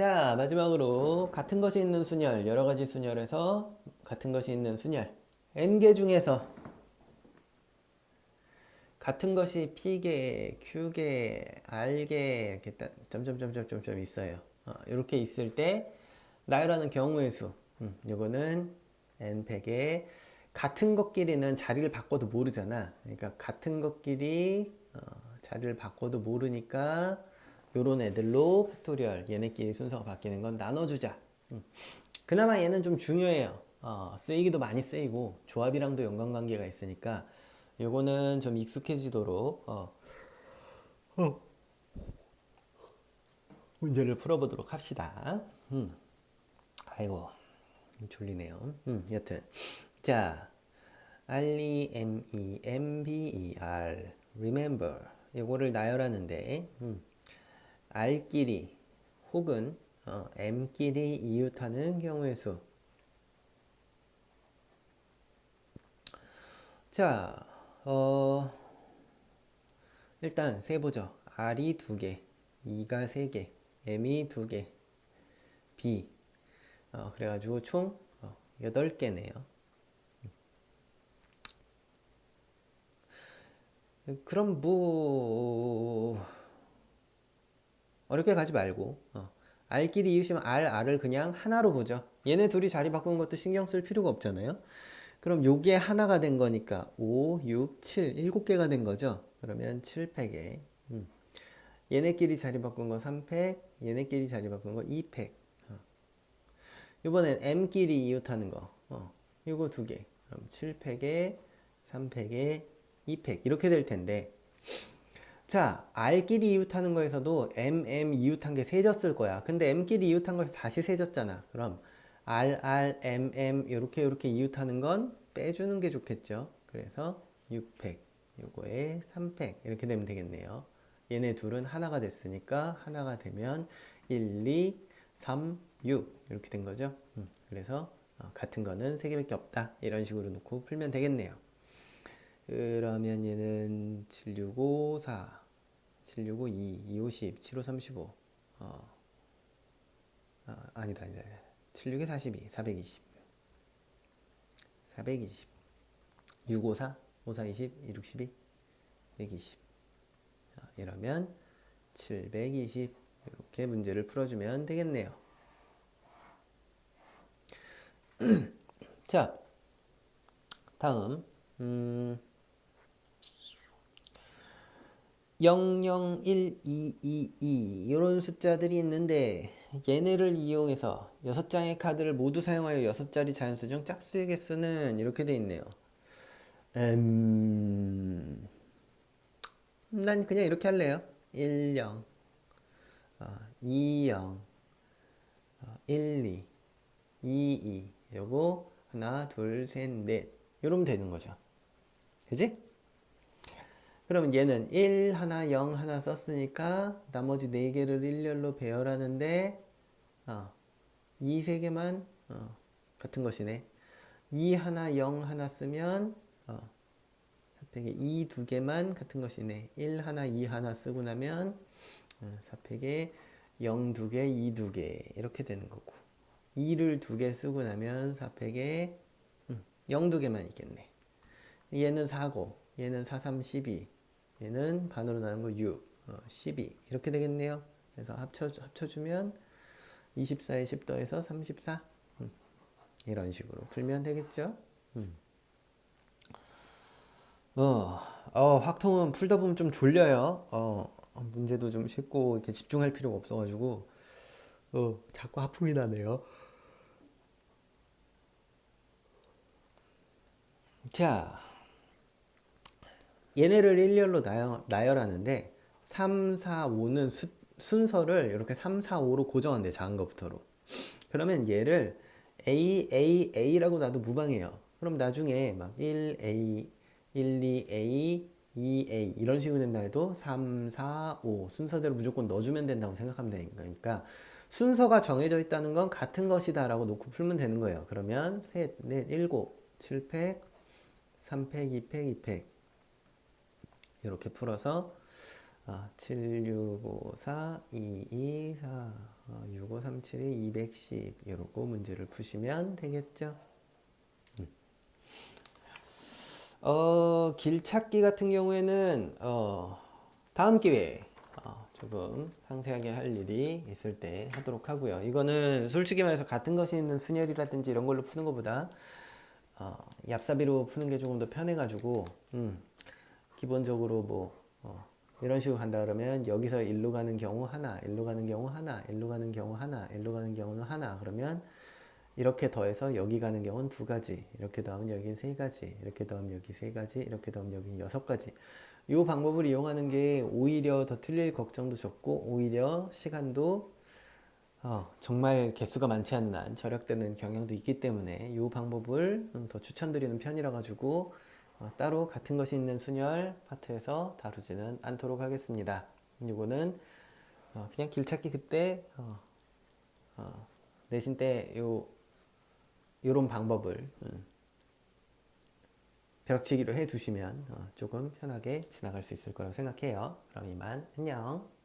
자, 마지막으로 같은 것이 있는 순열, 여러 가지 순열에서 같은 것이 있는 순열. n개 중에서 같은 것이 p개, q개, r개 이렇게 딱 점점점점점점 있어요. 어, 이렇게 있을 때 나열하는 경우의 수. 음, 요거는 n팩에 같은 것끼리는 자리를 바꿔도 모르잖아. 그러니까 같은 것끼리 어, 자리를 바꿔도 모르니까 요런 애들로 팩토리얼 얘네끼리 순서가 바뀌는 건 나눠주자. 음. 그나마 얘는 좀 중요해요. 어, 쓰이기도 많이 쓰이고 조합이랑도 연관관계가 있으니까 요거는 좀 익숙해지도록 어, 어, 문제를 풀어보도록 합시다. 음. 아이고 졸리네요. 음, 여튼 자 E M E M B E R remember 요거를 나열하는데 음, R끼리 혹은 어, M끼리 이웃하는 경우의 수. 자, 어, 일단 세보죠. R이 두 개, E가 세 개, M이 두 개, B. 어, 그래가지고 총 어, 8개네요. 그럼 뭐 어렵게 가지 말고 어. R끼리 이웃이면 R, R을 그냥 하나로 보죠. 얘네 둘이 자리 바꾸는 것도 신경 쓸 필요가 없잖아요. 그럼 요게 하나가 된 거니까 5, 6, 7, 7개가 된 거죠. 그러면 7팩에 음. 얘네끼리 자리 바꾼 거 3팩, 얘네끼리 자리 바꾼 거 2팩. 어. 이번엔 M끼리 이웃하는 거 어. 요거 두 개. 그럼 7팩에 3팩에 2팩 이렇게 될 텐데 자, R끼리 이웃하는 거에서도 M, M 이웃한 게 세졌을 거야. 근데 M끼리 이웃한 거에서 다시 세졌잖아. 그럼 R, R, M, M 이렇게 이렇게 이웃하는 건 빼주는 게 좋겠죠. 그래서 6팩, 요거에 3팩 이렇게 되면 되겠네요. 얘네 둘은 하나가 됐으니까 하나가 되면 1, 2, 3, 6 이렇게 된 거죠. 음, 그래서 어, 같은 거는 세 개밖에 없다. 이런 식으로 놓고 풀면 되겠네요. 그러면 얘는 7654, 7652, 250, 7535. 어. 아, 아니다, 아니다. 76에 42, 420. 420. 654, 5420, 262, 120. 자, 이러면 720. 이렇게 문제를 풀어주면 되겠네요. 자, 다음. 음, 001222 이런 숫자들이 있는데 얘네를 이용해서 6장의 카드를 모두 사용하여 6자리 자연수중 짝수의 개수는 이렇게 돼 있네요. 음, 난 그냥 이렇게 할래요. 10, 어, 20, 어, 12, 22 요거 하나, 둘, 셋, 넷 이러면 되는 거죠. 그지? 그러면 얘는 1 하나 0 하나 썼으니까 나머지 4개를 일렬로 배열하는데 어, 이 3개만 어, 같은 것이네. 2 하나 0 하나 쓰면 어, 4팩에 2두 개만 같은 것이네. 1 하나 2 하나 쓰고 나면 어, 4팩에 0두 개, 2두 개. 이렇게 되는 거고. 2를 두개 쓰고 나면 4팩에 음, 0두 개만 있겠네. 얘는 4고 얘는 4, 3, 12 얘는 반으로 나눈 거 6, 어, 12 이렇게 되겠네요. 그래서 합쳐 합쳐주면 24에 10 더해서 34 음, 이런 식으로 풀면 되겠죠. 음. 어, 어, 확통은 풀다 보면 좀 졸려요. 어, 문제도 좀 쉽고 이렇게 집중할 필요가 없어가지고 어, 자꾸 하품이 나네요. 자. 얘네를 일렬로 나열, 나열하는데 3, 4, 5는 수, 순서를 이렇게 3, 4, 5로 고정한대 작은 것부터로. 그러면 얘를 A, A, A라고 놔도 무방해요. 그럼 나중에 막 1A, 1, 2A, 2A 이런 식으로 된다 해도 3, 4, 5 순서대로 무조건 넣어주면 된다고 생각하면 되니까 순서가 정해져 있다는 건 같은 것이다 라고 놓고 풀면 되는 거예요. 그러면 셋, 넷, 일곱, 7팩, 3팩, 2팩, 2팩 이렇게 풀어서 아, 7, 6, 5, 4, 2, 2, 4, 어, 6, 5, 0.5 37이 210 이러고 문제를 푸시면 되겠죠. 음. 어, 길 찾기 같은 경우에는 어, 다음 기회에 어, 조금 상세하게 할 일이 있을 때 하도록 하고요. 이거는 솔직히 말해서 같은 것이 있는 순열이라든지 이런 걸로 푸는 것보다 어, 얍사비로 푸는 게 조금 더 편해가지고 음, 기본적으로 뭐 어, 이런 식으로 간다 그러면 여기서 일로 가는 경우 하나, 일로 가는 경우 하나, 일로 가는 경우 하나, 일로 가는 경우는 하나 그러면 이렇게 더해서 여기 가는 경우는 두 가지, 이렇게 더하면 여기는 세 가지, 이렇게 더하면 여기 세 가지, 이렇게 더하면 여기 여섯 가지. 이 방법을 이용하는 게 오히려 더 틀릴 걱정도 적고 오히려 시간도 어, 정말 개수가 많지 한 절약되는 경향도 있기 때문에 이 방법을 음, 더 추천드리는 편이라 가지고 어, 따로 같은 것이 있는 순열 파트에서 다루지는 않도록 하겠습니다. 이거는 어, 그냥 길찾기 그때 어, 어, 내신 때요 요런 방법을 음, 벼락치기로 해 두시면 어, 조금 편하게 지나갈 수 있을 거라고 생각해요. 그럼 이만 안녕.